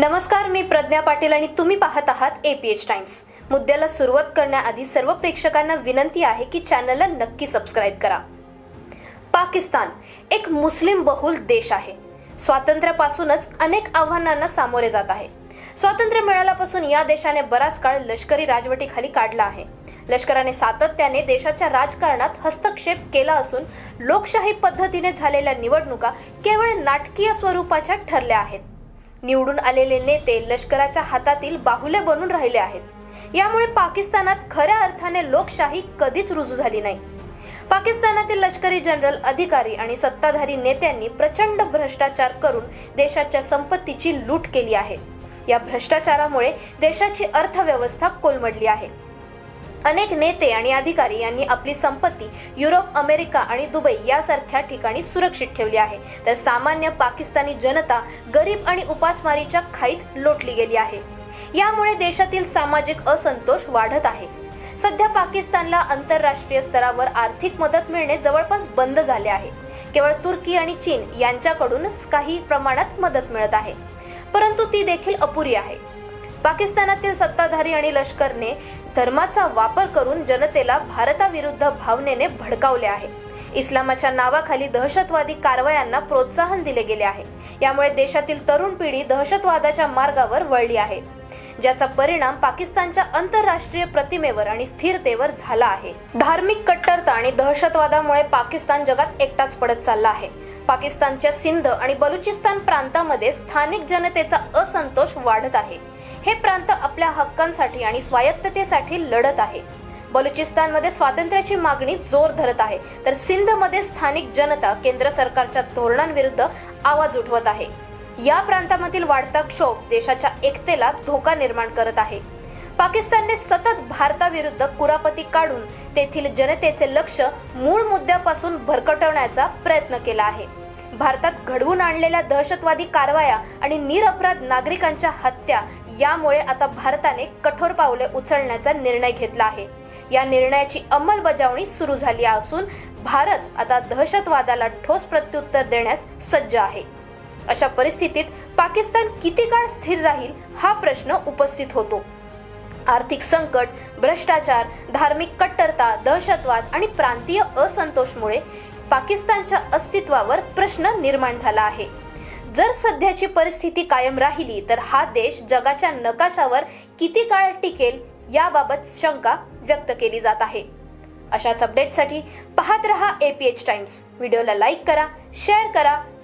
नमस्कार मी प्रज्ञा पाटील आणि तुम्ही पाहत आहात एपीएच टाइम्स मुद्द्याला सुरुवात करण्याआधी सर्व प्रेक्षकांना विनंती आहे की चॅनलला नक्की सबस्क्राईब करा. पाकिस्तान एक मुस्लिम बहुल देश आहे. स्वातंत्र्यापासूनच अनेक आव्हानांना सामोरे जात आहे. स्वातंत्र्य मिळाल्यापासून या देशाने बराच काळ लष्करी राजवटीखाली काढला आहे. लष्कराने सातत्याने देशाच्या राजकारणात हस्तक्षेप केला असून लोकशाही पद्धतीने झालेल्या निवडणुका केवळ नाटकीय स्वरूपाच्या ठरल्या आहेत. निवडून आलेले नेते लष्कराच्या हातातील बाहुले बनून राहिले आहेत. यामुळे पाकिस्तानात खऱ्या अर्थाने लोकशाही कधीच रुजू झाली नाही. पाकिस्तानातील लष्करी जनरल अधिकारी आणि सत्ताधारी नेत्यांनी प्रचंड भ्रष्टाचार करून देशाच्या संपत्तीची लूट केली आहे. या भ्रष्टाचारामुळे देशाची अर्थव्यवस्था कोलमडली आहे. अनेक नेते आणि अधिकारी यांनी आपली संपत्ती युरोप अमेरिका आणि दुबई यासारख्या ठिकाणी सुरक्षित ठेवली आहे. तर सामान्य पाकिस्तानी जनता गरीब आणि उपासमारीच्या खाईत लोटली गेली आहे. यामुळे देशातील सामाजिक असंतोष वाढत आहे. सध्या पाकिस्तानला आंतरराष्ट्रीय स्तरावर आर्थिक मदत मिळणे जवळपास बंद झाले आहे. केवळ तुर्की आणि चीन यांच्याकडूनच काही प्रमाणात मदत मिळत आहे. परंतु ती देखील अपुरी आहे. पाकिस्तानातील सत्ताधारी आणि लष्करने धर्माचा वापर करून जनतेला भारताविरुद्ध भावनेने भडकावले आहे. इस्लामाच्या नावाखाली दहशतवादी कारवायांना प्रोत्साहन दिले गेले आहे. यामुळे देशातील तरुण पिढी दहशतवादाच्या मार्गावर वळली आहे. ज्याचा परिणाम पाकिस्तानच्या आंतरराष्ट्रीय प्रतिमेवर आणि स्थिरतेवर झाला आहे. धार्मिक कट्टरता आणि दहशतवादामुळे पाकिस्तान जगात एकटाच पडत चालला आहे. पाकिस्तानच्या सिंध आणि बलुचिस्तान प्रांतामध्ये स्थानिक जनतेचा असंतोष वाढत आहे. हे प्रांत आपल्या हक्कांसाठी आणि स्वायत्ततेसाठी लढत आहे. बलुचिस्तानमध्ये स्वातंत्र्याची मागणी जोर धरत आहे. तर सिंधमध्ये स्थानिक जनता केंद्र सरकारच्या धोरणांविरुद्ध आवाज उठवत आहे. या प्रांतामधील वाढता क्षोभ देशाच्या एकतेला धोका निर्माण करत आहे. पाकिस्तानने सतत भारताविरुद्ध कुरापती काढून तेथील जनतेचे लक्ष मूळ मुद्द्यापासून भरकटवण्याचा प्रयत्न केला आहे. भारतात घडवून आणलेल्या दहशतवादी कारवाया आणि निरपराध नागरिकांच्या हत्या यामुळे आता भारताने कठोर पावले उचलण्याचा निर्णय घेतला आहे. या निर्णयाची अंमलबजावणी सुरू झाली असून भारत आता दहशतवादाला ठोस प्रत्युत्तर देण्यास सज्ज आहे. अशा परिस्थितीत पाकिस्तान किती काळ स्थिर राहील हा प्रश्न उपस्थित होतो. आर्थिक संकट भ्रष्टाचार धार्मिक कट्टरता दहशतवाद आणि प्रांतीय असंतोषमुळे पाकिस्तानच्या अस्तित्वावर प्रश्न निर्माण झाला आहे. जर सध्याची परिस्थिती कायम राहिली तर हा देश जगाच्या नकाशावर किती काळ टिकेल याबाबत शंका व्यक्त केली जात आहे. अशाच अपडेटसाठी पाहत रहा एपीएच टाइम्स व्हिडिओला लाईक करा शेअर करा